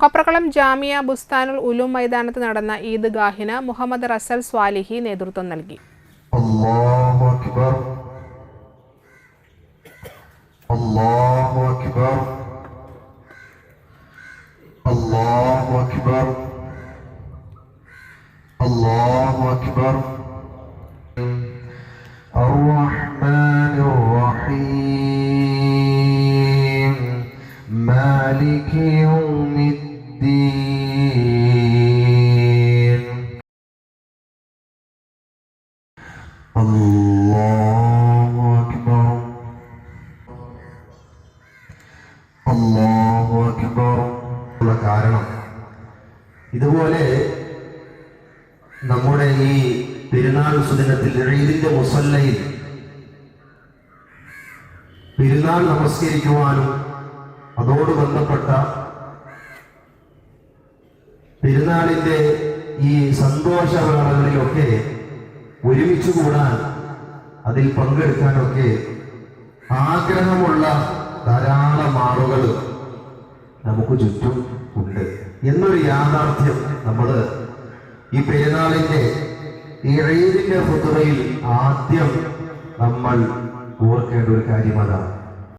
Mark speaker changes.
Speaker 1: കൊപ്രക്കളം ജാമിയ ബുസ്താനുൽ ഉലൂം മൈതാനത്ത് നടന്ന ഈദ്ഗാഹിന് മുഹമ്മദ് റസൽ സ്വാലിഹി നേതൃത്വം നൽകി
Speaker 2: الله أكبر الله أكبر الله أكبر الله أكبر الرحمن الرحيم مالك يوم الله أكبر الله أكبر ഉള്ള കാരണം ഇതുപോലെ നമ്മുടെ ഈ പെരുന്നാൾ സുദിനത്തിൽ ഈദിന്റെ മുസല്ലയിൽ പെരുന്നാൾ നമസ്കരിക്കുവാനും അതോട് ബന്ധപ്പെട്ട പെരുന്നാളിന്റെ ഈ സന്തോഷവേളകളിലൊക്കെ ഒരുമിച്ച് കൂടാൻ അതിൽ പങ്കെടുക്കാനൊക്കെ ആഗ്രഹമുള്ള ധാരാളം ആളുകൾ നമുക്ക് ചുറ്റും ഉണ്ട്. എന്നൊരു യാഥാർത്ഥ്യം നമ്മൾ ഈ പെരുന്നാളിന്റെ ഈ ഈദിന്റെ ഫുതുറയിൽ ആദ്യം നമ്മൾ ഓർക്കേണ്ട ഒരു കാര്യം അതാണ്.